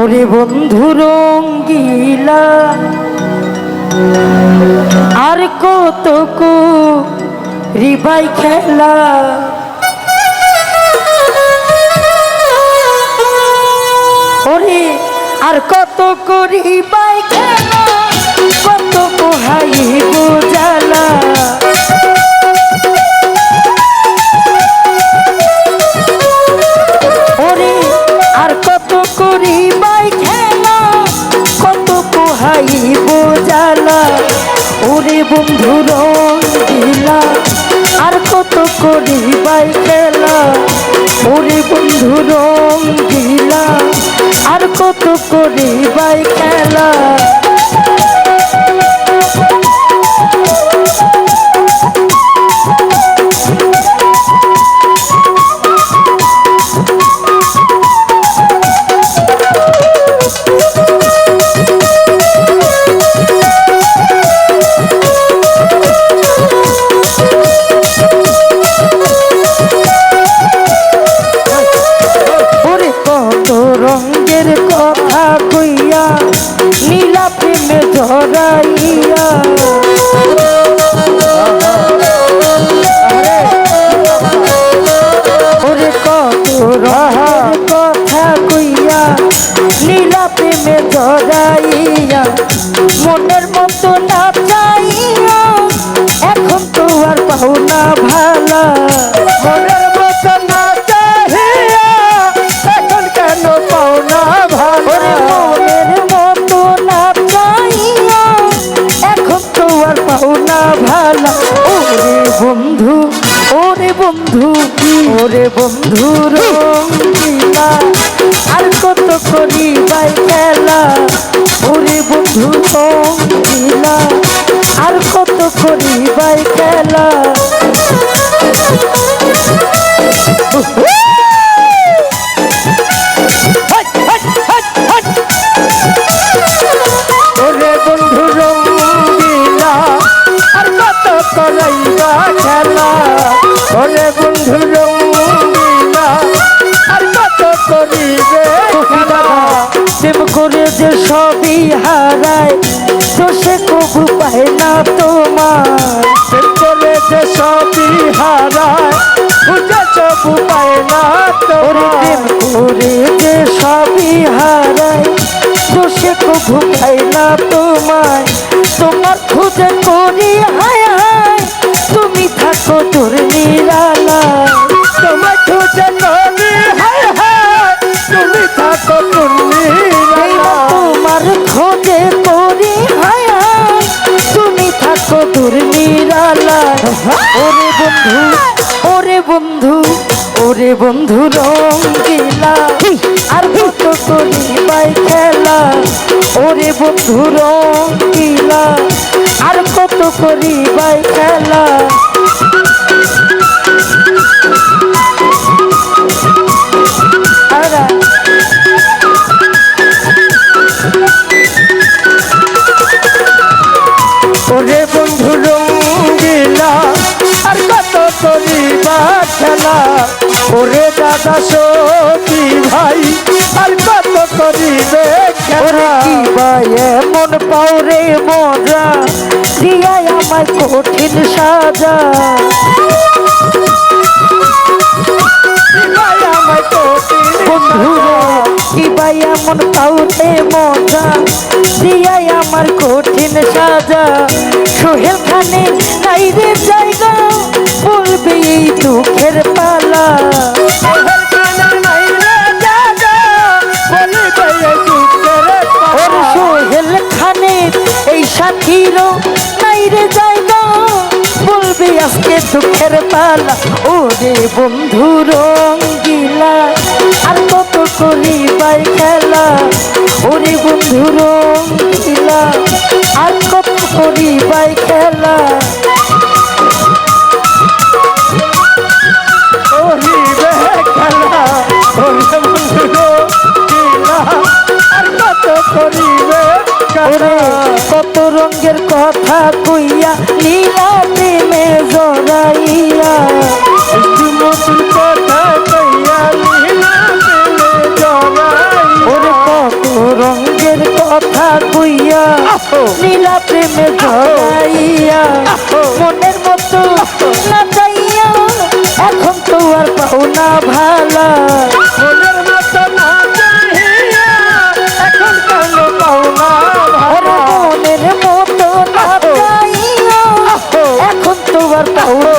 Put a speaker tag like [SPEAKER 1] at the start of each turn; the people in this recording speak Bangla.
[SPEAKER 1] ওরে বন্ধু রঙ্গিলা। আর কত কো রিবাই খেলা। ওরে আর কত করি কোহাই বোঝালা, ওরে বন্ধু দিলা আর কত করি বাই খেলা, ওরে বন্ধু দিলা আর কত করি বাই খেলা। রঙের কথা কইয়া নীলা প্রেমে ধরাইয়া ওরে কত রঙের কথা কইয়া নীলা প্রেমে ধরাইয়া মনের মতো না চাইয়া এখন তো আর পাও না ভালা। ওরে বন্ধু রঙ্গিলা, আর কত করি বাই খেলা? ওরে বন্ধু রঙ্গিলা, আর কত করি বাই খেলা সবই হারায় তো সে কবু পায় না তোমার। প্রেম করে যে সবই হারায় বুঝে কবু পায় না তোমার। করে যে সবই হারায় তো সে কবু পায় না তোমায়। তোমার খুঁজে করি হায় তুমি থাকো তোর নিরালা ওরে বন্ধু ওরে বন্ধু ওরে বন্ধু রঙ্গিলা। আর কত করি বাই খেলা, ওরে বন্ধু রঙ্গিলা। আর কত করি বাই খেলা ওরে ওরে দাদা সতী ভাই আর কত করিবে এমন পাওরে মজা দিয়াই আমায় কঠিন সাজা। বন্ধুরে কিবাই এমন পাউরে মজা দিয়াই আমার কঠিন সাজা। সোহেল খানে নাই রে জায়গা বলবে এই দুঃখের পালা। রে এই দুঃখের পালা ওর সোহেল খানের এই সাথীরও নাই রে জায়গা বলবি আজকে দুঃখের পালা। ওরে বন্ধু রঙ্গিলা, আর কত করি বাই খেলা ওরে বন্ধু রঙ্গিলা, আর কত করি বাই খেলা রঙের কথা কইয়া নীলা প্রেমে জড়াইয়া একটু নতুন কথা কইয়া নীলা প্রেমে জড়াইয়া ওরে কত নীলা প্রেমে জড়াইয়া মনের মতো না চাইয়া এখন তো আর পাও না ভালা।
[SPEAKER 2] মনের মতো না এখন কেন পাও না ভালা?
[SPEAKER 1] মনের মতো না এখন তোমার আর